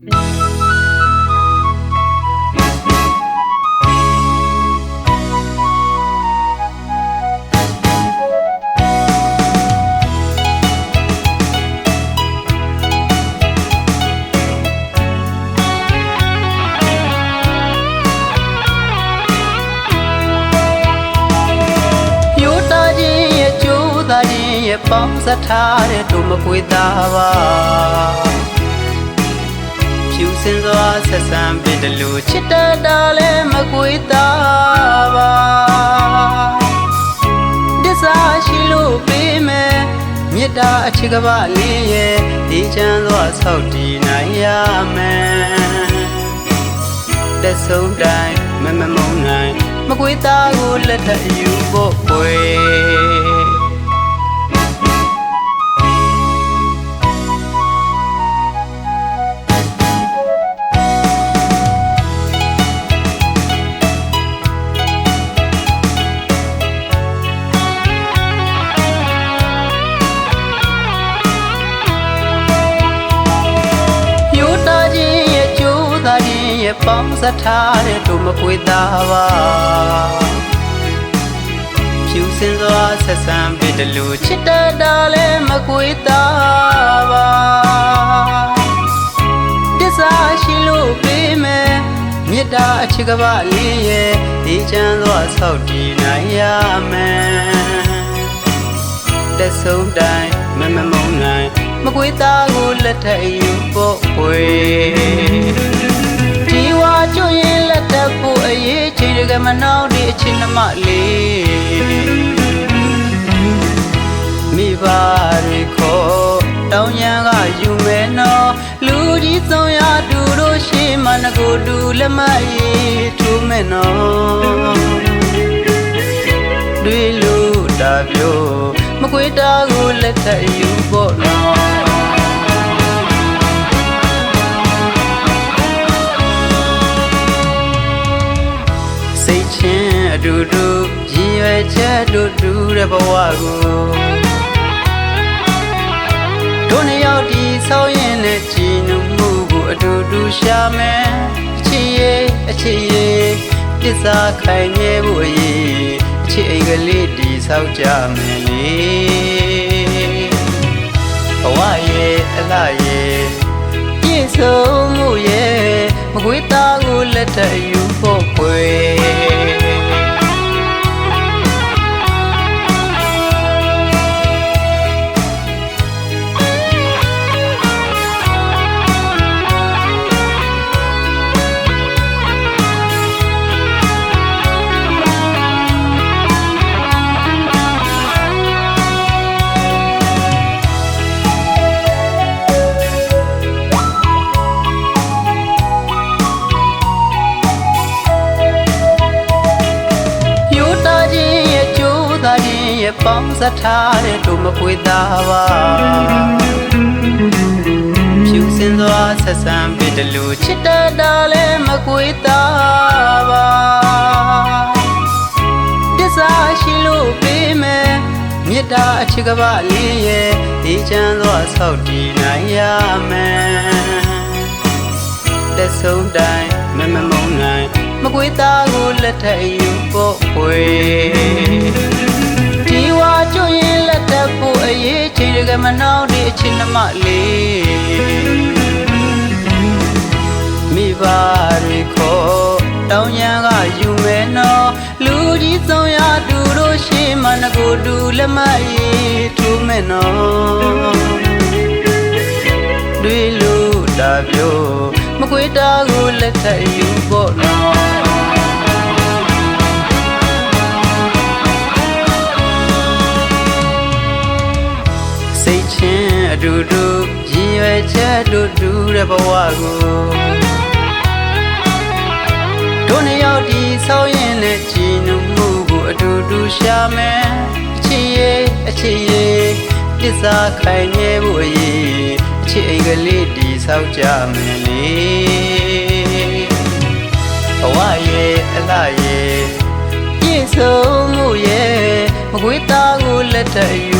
ယူတာချင်းရဲ့ကျိုးသားချင်းရဲ့ပေါင်းစပ်ထားတဲ့တို့မကွေသားပါဖြူ စင်စွာဆက်ဆံပြီးတလူချစ်တတ်တာလည်းမကွေသားပါဒစ္စာရှိလို့ပေးမယ်မေတ္တာအချစ်ကပလေးရဲ့ဒီချမ်းစွာဆောက်တည်နိုင်ရမယ်လက်ဆုံးတိုင်းမမမုံနိုင်မကွေသားကိုလက်ထပ်ယူဖို့ပွေ ရဲ့ပေါင်းစပ်ထားတဲ့တို့မပွေသားပါဖြူစင်စွာဆက်ဆံပြီးတလူချစ်တတ်တာလည်းမကွေသားပါတစ္ဆာရှိလို့ပေးမယ်မေတ္တာအချစ်ကပလေးရဲ့ဒီချမ်းစွာဆောက်တည်နိုင်ရမယ်တက်ဆုံးတိုင်းမမမုံနိုင်မကွေးသားကိုလက်ထပ်ယူဖို့ပွေဒီဝါ ကျွရင်လက်ထပ်ဖို့အရေးချင်းကမနှောင်းဒီအချင်းနှမလေးမိဘတွေခေါ်တောင်းရန်ကယူမယ်နော်လူကြီးဆုံးရတူတို့ရှိမှငကိုတူလက်မရေးထိုးမယ်နော်တွေလို့တာပြောမကွေးတာကိုလက်ထပ်ယူဖို့ တူတူရည်ရွယ်ချက်တို့တူတဲ့ဘဝကိုတို့နှစ်ယောက်ဒီဆောင်းရင်နဲ့ကြည်နူမှုကိုအတူတူရှာမယ်အချစ်ရဲ့အချစ်ရဲ့တစ္ဆာခိုင်မြဲဖို့အရေးအချစ်အိမ်ကလေးဒီဆောက်ကြမယ်လေဘဝရဲ့အလားရဲ့ပြည့်စုံမှုရဲ့မကွေးသားကိုလက်ထပ်ယူဖို့ခွေ ပေါင်းစပ်ထားတဲ့တို့မပွေသားပါဖြူစင်စွာဆက်ဆံပြီးတလူချစ်တတ်တာလည်းမကွေသားပါတစ္ဆာရှိလို့ပေးမယ်မေတ္တာအချစ်ကပလေးရဲ့ဒီချမ်းစွာဆောက်တည်နိုင်ရမယ်လက်ဆုံးတိုင်းမမမုံနိုင်မကွေးသားကိုလက်ထပ်ယူဖို့ပွေဒီ ကမနှောင်းဒီအချင်းနှမလေးမိဘတွေခေါ်တောင်းရန်ကယူမယ်နော်လူကြီးဆုံးရတူတို့ရှိမှငကိုတူလက်မရေးထိုးမယ်နော်တွေလို့တာပြောမကွေးတာကိုလက်ထပ်ယူဖို့နော် တူတူရည်ရွယ်ချက်တို့တူတဲ့ဘဝကိုတို့နှစ်ယောက်ဒီဆောင်းရင်နဲ့ကြည်နူမှုကိုအတူတူရှာမယ်အချစ်ရဲ့အချစ်ရဲ့တစ္ဆာခိုင်မြဲဖို့အရေးအချစ်အိမ်ကလေးဒီဆောက်ကြမယ်လေဘဝရဲ့အလားရဲ့ပြည့်စုံမှုရဲ့မကွေးသားကိုလက်ထပ်ယူဖို့ခွေ